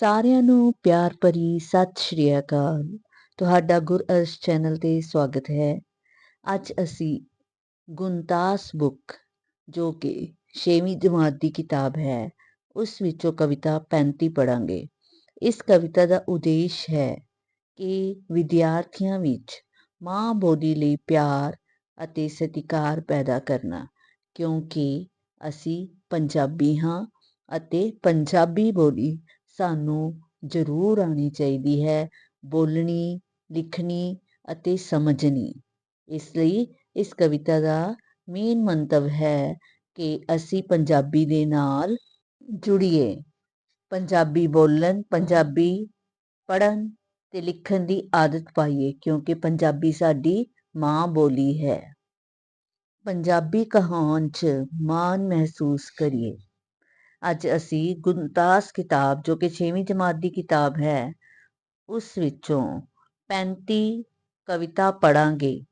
ਸਾਰਿਆਂ ਨੂੰ ਪਿਆਰ ਭਰੀ ਸਤਿ ਸ਼੍ਰੀ ਅਕਾਲ। ਤੁਹਾਡਾ ਗੁਰਅਰਸ਼ ਚੈਨਲ ਤੇ ਸਵਾਗਤ ਹੈ। ਅੱਜ ਅਸੀਂ ਗੁਣਤਾਸ ਬੁੱਕ, ਜੋ ਕਿ 6ਵੀਂ ਜਮਾਤ ਦੀ ਕਿਤਾਬ ਹੈ, ਉਸ ਵਿੱਚੋਂ ਕਵਿਤਾ 35 ਪੜਾਂਗੇ ਇਸ ਕਵਿਤਾ ਦਾ ਉਦੇਸ਼ ਹੈ ਕਿ ਵਿਦਿਆਰਥੀਆਂ ਵਿੱਚ ਮਾਂ ਬੋਲੀ ਲਈ ਪਿਆਰ ਅਤੇ ਸਤਿਕਾਰ ਪੈਦਾ ਕਰਨਾ, ਕਿਉਂਕਿ ਅਸੀਂ ਪੰਜਾਬੀ ਹਾਂ ਅਤੇ ਪੰਜਾਬੀ ਬੋਲੀ ਸਾਨੂੰ ਜ਼ਰੂਰ ਆਉਣੀ ਚਾਹੀਦੀ ਹੈ, ਬੋਲਣੀ, ਲਿਖਣੀ ਅਤੇ ਸਮਝਣੀ। ਇਸ ਲਈ ਇਸ ਕਵਿਤਾ ਦਾ ਮੇਨ ਮੰਤਵ ਹੈ ਕਿ ਅਸੀਂ ਪੰਜਾਬੀ ਦੇ ਨਾਲ ਜੁੜੀਏ। ਪੰਜਾਬੀ ਬੋਲਣ, ਪੰਜਾਬੀ ਪੜ੍ਹਨ ਤੇ ਲਿਖਣ ਦੀ ਆਦਤ ਪਾਈਏ, ਕਿਉਂਕਿ ਪੰਜਾਬੀ ਸਾਡੀ ਮਾਂ ਬੋਲੀ ਹੈ। ਪੰਜਾਬੀ ਕਹਾਣ 'ਚ ਮਾਣ ਮਹਿਸੂਸ ਕਰੀਏ। ਅੱਜ ਅਸੀਂ ਗੁਣਤਾਸ ਕਿਤਾਬ, ਜੋ ਕਿ 6ਵੀਂ ਜਮਾਤ ਦੀ ਕਿਤਾਬ ਹੈ, ਉਸ ਵਿੱਚੋਂ 35 ਕਵਿਤਾ ਪੜਾਂਗੇ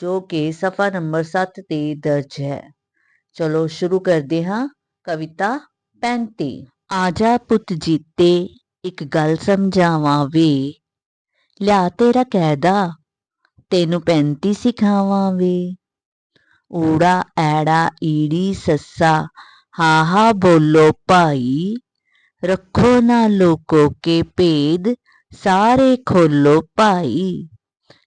ਜੋ ਕਿ ਸਫਾ ਨੰਬਰ 7 ਤੇ ਦਰਜ ਹੈ। ਚਲੋ ਸ਼ੁਰੂ ਕਰਦੇ ਹਾਂ, ਕਵਿਤਾ 35 ਆਜਾ ਪੁੱਤ ਜੀਤੇ, ਇੱਕ ਗੱਲ ਸਮਝਾਵਾਂ ਵੇ। ਲਿਆ ਤੇਰਾ ਕਹਿਦਾ ਤੈਨੂੰ 35 ਸਿਖਾਵਾਂ ਵੇ। ਊੜਾ ਐੜਾ ਈੜੀ ਸੱਸਾ ਹਾ ਹਾ ਬੋਲੋ ਭਾਈ, ਰੱਖੋ ਨਾ ਲੋਕੋ ਕੇ ਭੇਦ, ਸਾਰੇ ਖੋਲੋ ਭਾਈ।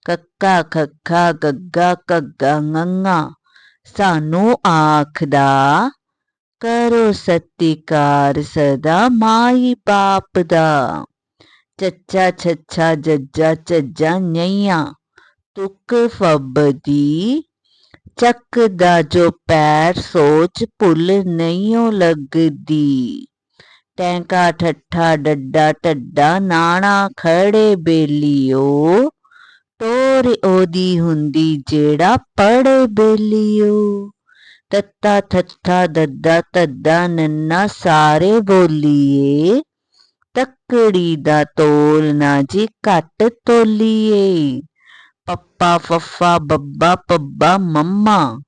ਕੱਕਾ ਖੱਖਾ ਗੱਗਾ ਕੱਗਾ ngੰਗਾ ਸਾਨੂੰ ਆਖਦਾ, ਕਰੋ ਸਤਿਕਾਰ ਸਦਾ ਮਾਈ ਬਾਪ ਦਾ। ਚੱਚਾ ਛੱਛਾ ਜੱਜਾ ਝੱਜਾ ਨਈਆਂ, ਤੁਕ ਫੱਬਦੀ ਚੱਕ ਦਾ ਜੋ ਪੈਰ ਸੋਚ ਭੁੱਲ ਨਹੀਂਓ ਲੱਗਦੀ। ਟੈਂਕਾ ਠੱਠਾ ਡੱਡਾ ਟੱਡਾ ਨਾਣਾ ਖੜੇ ਬੇਲੀਓ। ਟੋਰ ਉਹਦੀ ਹੁੰਦੀ ਜਿਹੜਾ ਪੜੇ ਬੇਲੀਓ। ਤੱਤਾ ਠੱਠਾ, ਦੱਦਾ ਤੱਦਾ ਨੰਨਾ ਸਾਰੇ ਬੋਲੀਏ। ਤੱਕੜੀ ਦਾ ਤੋਲ ਨਾ ਜੀ ਘੱਟ ਤੋਲੀਏ। ਪੱਪਾ, ਫੱਫਾ, ਬੱਬਾ, ਪੱਬਾ, ਮੰਮਾ।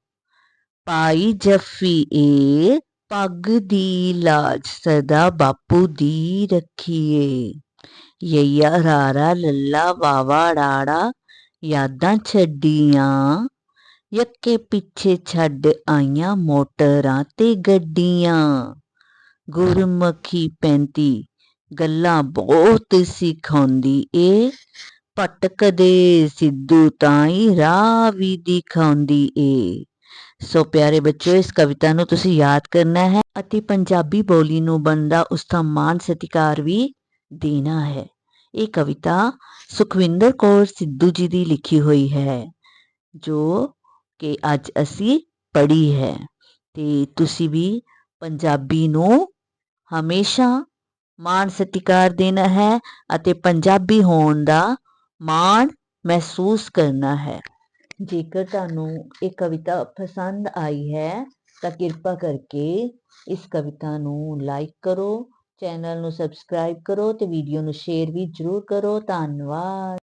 ਪਾਈ ਜੱਫੀ ਏ, ਪੱਗ ਦੀ ਲਾਜ ਸਦਾ ਬਾਪੂ ਦੀ ਰੱਖੀਏ। ਯਈਆ, ਰਾਰਾ, ਲੱਲਾ, ਵਾਵਾ ਰਾੜਾ ਯਾਦਾਂ ਛੱਡੀਆਂ। ਯੱਕੇ ਪਿੱਛੇ ਛੱਡ ਆਈਆਂ ਮੋਟਰਾਂ ਤੇ ਗੱਡੀਆਂ। ਗੁਰਮੁਖੀ ਪੈਂਤੀ, ਗੱਲਾਂ ਬਹੁਤ ਸਿਖਾਉਂਦੀ ਏ। ਭਟਕਦੇ ਸਿੱਧੂ ਤਾਈ ਰਾਹ ਵੀ ਦਿਖਾਉਂਦੀ ਏ। ਸੋ ਪਿਆਰੇ ਬੱਚਿਓ, ਇਸ ਕਵਿਤਾ ਨੂੰ ਤੁਸੀਂ ਯਾਦ ਕਰਨਾ ਹੈ ਅਤੇ ਪੰਜਾਬੀ ਬੋਲੀ ਨੂੰ ਬੰਦਾ ਉਸ ਦਾ ਮਾਨ ਸਤਿਕਾਰ ਵੀ ਦੇਣਾ ਹੈ। ਇਹ ਕਵਿਤਾ ਸੁਖਵਿੰਦਰ ਕੌਰ ਸਿੱਧੂ ਜੀ ਦੀ ਲਿਖੀ ਹੋਈ ਹੈ, ਜੋ ਕਿ ਅੱਜ ਅਸੀਂ ਪੜ੍ਹੀ ਹੈ। ਤੇ ਤੁਸੀਂ ਵੀ ਪੰਜਾਬੀ ਨੂੰ ਹਮੇਸ਼ਾ ਮਾਣ ਸਤਿਕਾਰ ਦੇਣਾ ਹੈ ਅਤੇ ਪੰਜਾਬੀ ਹੋਣ ਦਾ ਮਾਣ ਮਹਿਸੂਸ ਕਰਨਾ ਹੈ। ਜੇਕਰ ਤੁਹਾਨੂੰ ਇਹ ਕਵਿਤਾ ਪਸੰਦ ਆਈ ਹੈ, ਤਾਂ ਕਿਰਪਾ ਕਰਕੇ ਇਸ ਕਵਿਤਾ ਨੂੰ ਲਾਈਕ ਕਰੋ, ਚੈਨਲ ਨੂੰ ਸਬਸਕ੍ਰਾਈਬ ਕਰੋ ਤੇ ਵੀਡੀਓ ਨੂੰ ਸ਼ੇਅਰ ਵੀ ਜ਼ਰੂਰ ਕਰੋ। ਧੰਨਵਾਦ।